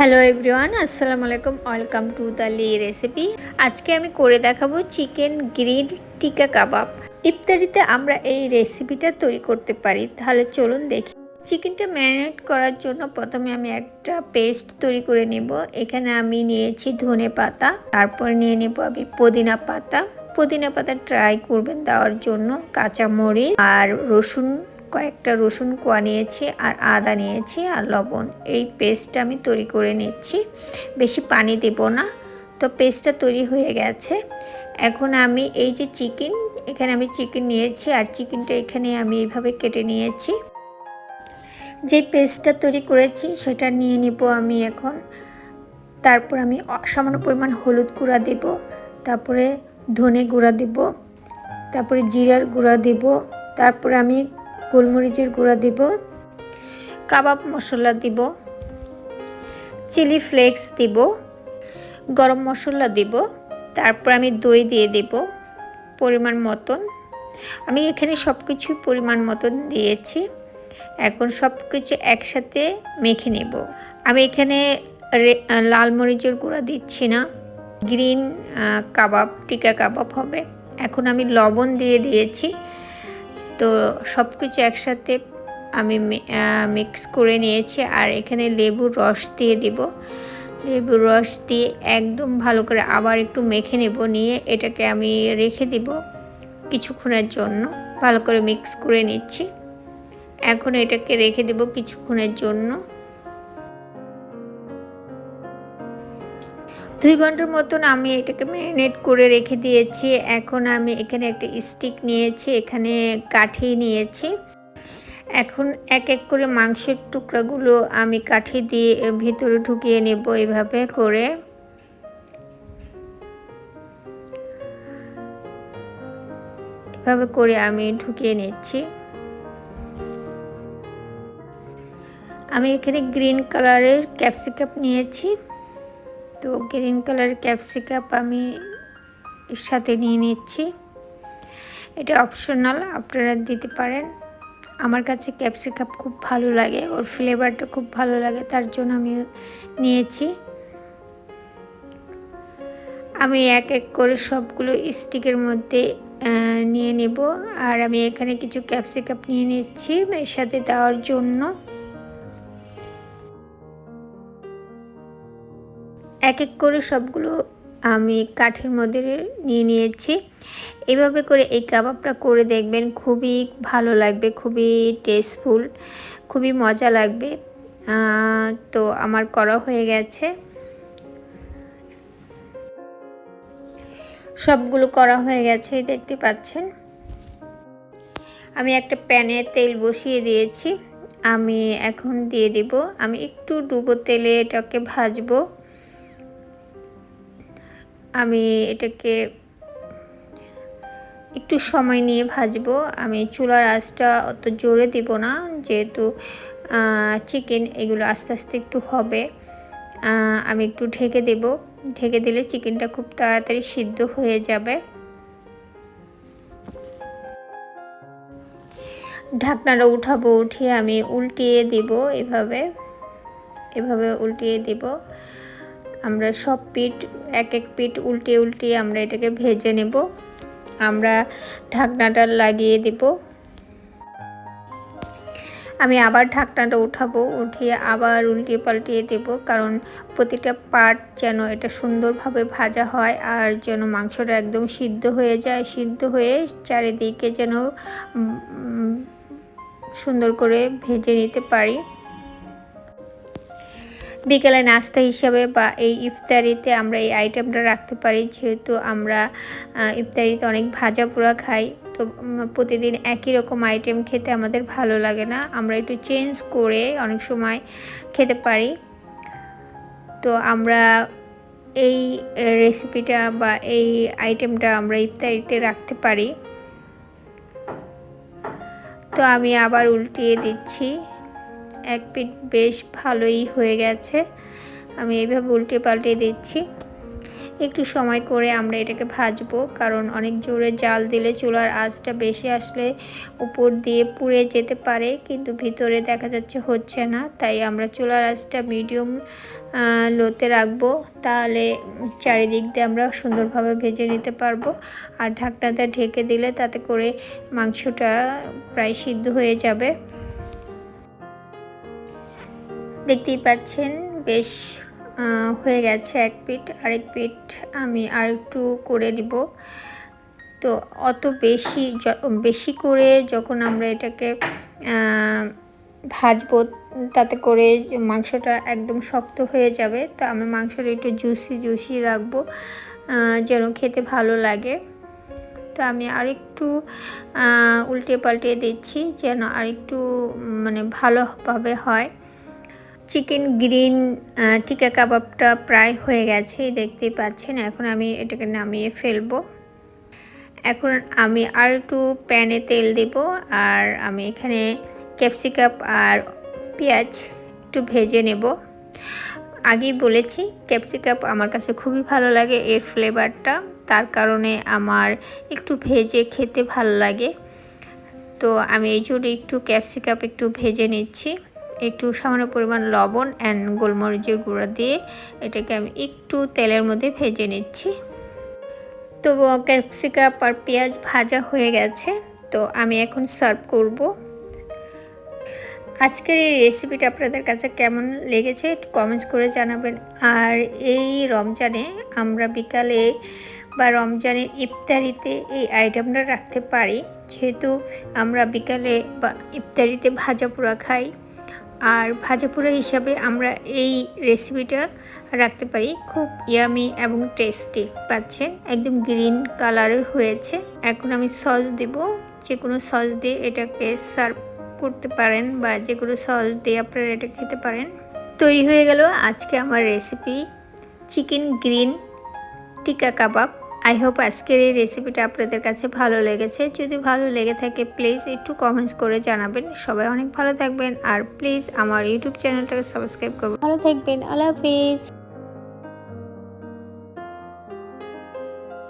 Hello everyone আসসালামু আলাইকুম welcome to the লি রেসিপি আজকে আমি করে দেখাবো চিকেন গ্রিল টিকা কাবাব। ইফতারিতে আমরা এই রেসিপিটা তৈরি করতে পারি। তাহলে চলুন দেখি। চিকেনটা ম্যারিনেট করার জন্য প্রথমে আমি একটা পেস্ট তৈরি করে নেব। এখানে আমি নিয়েছি ধনে পাতা। তারপর নিয়ে নেব আমি পুদিনা পাতা। পুদিনা পাতা ট্রাই করবেন দেওয়ার জন্য। কাঁচামরিচ আর রসুন কয়েকটা রসুন কোয়া নিয়েছি আর আদা নিয়েছি আর লবণ। এই পেস্টটা আমি তৈরি করে নিচ্ছি। বেশি পানি দেব না। তো পেস্টটা তৈরি হয়ে গেছে। এখন আমি এই যে চিকেন, এখানে আমি চিকেন নিয়েছি আর চিকেনটা এখানে আমি এইভাবে কেটে নিয়েছি। যে পেস্টটা তৈরি করেছি সেটা নিয়ে নিব আমি এখন। তারপর আমি সামান্য পরিমাণ হলুদ গুঁড়া দেব। তারপরে ধনে গুঁড়া দেব। তারপরে জিরার গুঁড়া দেব। তারপরে আমি গোলমরিচের গুঁড়া দিব, কাবাব মশলা দিব, চিলি ফ্লেক্স দিব, গরম মশলা দিব, তারপর আমি দই দিয়ে দেব পরিমাণ মতন। আমি এখানে সব কিছু পরিমাণ মতন দিয়েছি। এখন সব কিছু একসাথে মেখে নেব। আমি এখানে লাল মরিচের গুঁড়া দিচ্ছি না। গ্রিন কাবাব, টিকা কাবাব হবে। এখন আমি লবণ দিয়ে দিয়েছি। তো সব কিছু একসাথে আমি মিক্স করে নিয়েছি আর এখানে লেবুর রস দিয়ে দিব। লেবুর রস দিয়ে একদম ভালো করে আবার একটু মেখে নেব, নিয়ে এটাকে আমি রেখে দিব কিছুক্ষণের জন্য। ভালো করে মিক্স করে নিচ্ছি। এখন এটাকে রেখে দেব কিছুক্ষণের জন্য। দুই ঘণ্টার মতন আমি এটাকে ম্যারিনেট করে রেখে দিয়েছি। এখন আমি এখানে একটা স্টিক নিয়েছি, এখানে কাঠি নিয়েছি। এখন এক এক করে মাংসের টুকরাগুলো আমি কাঠি দিয়ে ভিতরে ঢুকিয়ে নেব এভাবে করে। এভাবে করে আমি ঢুকিয়ে নিচ্ছি। আমি এখানে গ্রিন কালারের ক্যাপসিকাপ নিয়েছি। তো গ্রিন কালার ক্যাপসিকাপ আমি এর সাথে নিয়ে নিচ্ছি। এটা অপশনাল আপনারা দিতে পারেন। আমার কাছে ক্যাপসিকাপ খুব ভালো লাগে, ওর ফ্লেভারটা খুব ভালো লাগে, তার জন্য আমি নিয়েছি। আমি এক এক করে সবগুলো স্টিকের মধ্যে নিয়ে নেব। আর আমি এখানে কিছু ক্যাপসিকাপ নিয়ে নিচ্ছি এর সাথে দেওয়ার জন্য। এক এক করে সবগুলো আমি কাঠের মধ্যে নিয়ে নিয়েছি। এভাবে করে এই কাবাবটা করে দেখবেন খুবই ভালো লাগবে, খুবই টেস্টফুল খুবই মজা লাগবে। তো আমার করা হয়ে গেছে। সবগুলো করা হয়ে গেছে, দেখতে পাচ্ছেন। আমি একটা প্যানে তেল বসিয়ে দিয়েছি। আমি এখন দিয়ে দিব। আমি একটু ডুবো তেলে এটাকে ভাজবো। আমি এটাকে একটু সময় নিয়ে ভাজবো। আমি চুলার আঁচটা অত জোরে দিব না, যেহেতু চিকেন এগুলো আস্তে আস্তে একটু হবে। আমি একটু ঢেকে দেব। ঢেকে দিলে চিকেনটা খুব তাড়াতাড়ি সিদ্ধ হয়ে যাবে। ঢাকনাটা উঠাবো, উঠিয়ে আমি উল্টিয়ে দিব এভাবে। এভাবে উল্টিয়ে দিব। আমরা সব পিঠ, এক এক পিঠ উল্টে উল্টে আমরা এটাকে ভেজে নেব। আমরা ঢাকনাটা লাগিয়ে দেব। আমি আবার ঢাকনাটা উঠাবো, উঠিয়ে আবার উল্টিয়ে পাল্টিয়ে দেব কারণ প্রতিটা পার্ট যেন এটা সুন্দরভাবে ভাজা হয় আর যেন মাংসটা একদম সিদ্ধ হয়ে যায়, সিদ্ধ হয়ে চারিদিকে যেন সুন্দর করে ভেজে নিতে পারি। বিকেলে নাস্তা হিসাবে বা এই ইফতারিতে আমরা এই আইটেমটা রাখতে পারি। যেহেতু আমরা ইফতারিতে অনেক ভাজা পোড়া খাই, তো প্রতিদিন একই রকম আইটেম খেতে আমাদের ভালো লাগে না। আমরা একটু চেঞ্জ করে অনেক সময় খেতে পারি। তো আমরা এই রেসিপিটা বা এই আইটেমটা আমরা ইফতারিতে রাখতে পারি। তো আমি আবার উল্টিয়ে দিচ্ছি। এক পিঠ বেশ ভালোই হয়ে গেছে। আমি এইভাবে উল্টে পাল্টে দিচ্ছি। একটু সময় করে আমরা এটাকে ভাজবো, কারণ অনেক জোরে জাল দিলে চুলার আঁচটা বেশি আসলে উপর দিয়ে পুড়ে যেতে পারে, কিন্তু ভিতরে দেখা যাচ্ছে হচ্ছে না। তাই আমরা চুলার আঁচটা মিডিয়াম লোতে রাখব, তাহলে চারিদিক দিয়ে আমরা সুন্দরভাবে ভেজে নিতে পারব। আর ঢাকনাটা ঢেকে দিলে তাতে করে মাংসটা প্রায় সিদ্ধ হয়ে যাবে। দেখতেই পাচ্ছেন, বেশ হয়ে গেছে এক পিঠ, আরেক পিঠ আমি আর একটু করে নিব। তো অত বেশি বেশি করে যখন আমরা এটাকে ভাজবো, তাতে করে মাংসটা একদম শক্ত হয়ে যাবে, তো আমি মাংসটা একটু জুসি জুসি রাখব যেন খেতে ভালো লাগে। তো আমি আরেকটু উল্টে পাল্টে দিচ্ছি যেন আরেকটু মানে ভালোভাবে হয়। চিকেন গ্রিন টিকা কাবাবটা প্রায় হয়ে গেছে, দেখতেই পাচ্ছেন। এখন আমি এটাকে নামিয়ে ফেলব। এখন আমি আর একটু প্যানে তেল দেব, আর আমি এখানে ক্যাপসিকাম আর পেঁয়াজ একটু ভেজে নেব। আগেই বলেছি, ক্যাপসিকাম আমার কাছে খুবই ভালো লাগে এর ফ্লেভারটা। তার কারণে আমার একটু ভেজে খেতে ভালো লাগে। তো আমি এই জন্য একটু ক্যাপসিকাম একটু ভেজে নিচ্ছি। একটু সামান্য পরিমাণ লবণ অ্যান্ড গোলমরিচের গুঁড়ো দিয়ে এটাকে আমি একটু তেলের মধ্যে ভেজে নিচ্ছি। তো ক্যাপসিকাপ আর পেঁয়াজ ভাজা হয়ে গেছে, তো আমি এখন সার্ভ করব। আজকের এই রেসিপিটা আপনাদের কাছে কেমন লেগেছে একটু কমেন্টস করে জানাবেন। আর এই রমজানে আমরা বিকালে বা রমজানের ইফতারিতে এই আইটেমটা রাখতে পারি। যেহেতু আমরা বিকালে বা ইফতারিতে ভাজা পোড়া খাই আর ভাজাপুরা হিসাবে আমরা এই রেসিপিটা রাখতে পারি। খুব ইয়ামি এবং টেস্টি পাচ্ছেন। একদম গ্রিন কালারের হয়েছে। এখন আমি সস দেব। যে কোনো সস দিয়ে এটাকে সার্ভ করতে পারেন বা যে কোনো সস দিয়ে আপনারা এটা খেতে পারেন। তৈরি হয়ে গেল আজকে আমার রেসিপি চিকেন গ্রিন টিকা কাবাব আই হোপ আজকের এই রেসিপিটা আপনাদের কাছে ভালো লেগেছে। যদি ভালো লেগে থাকে প্লিজ একটু কমেন্টস করে জানাবেন। সবাই অনেক ভালো থাকবেন। আর প্লিজ আমার ইউটিউব চ্যানেলটাকে সাবস্ক্রাইব করবেন। ভালো থাকবেন। আল্লাহ হাফিজ।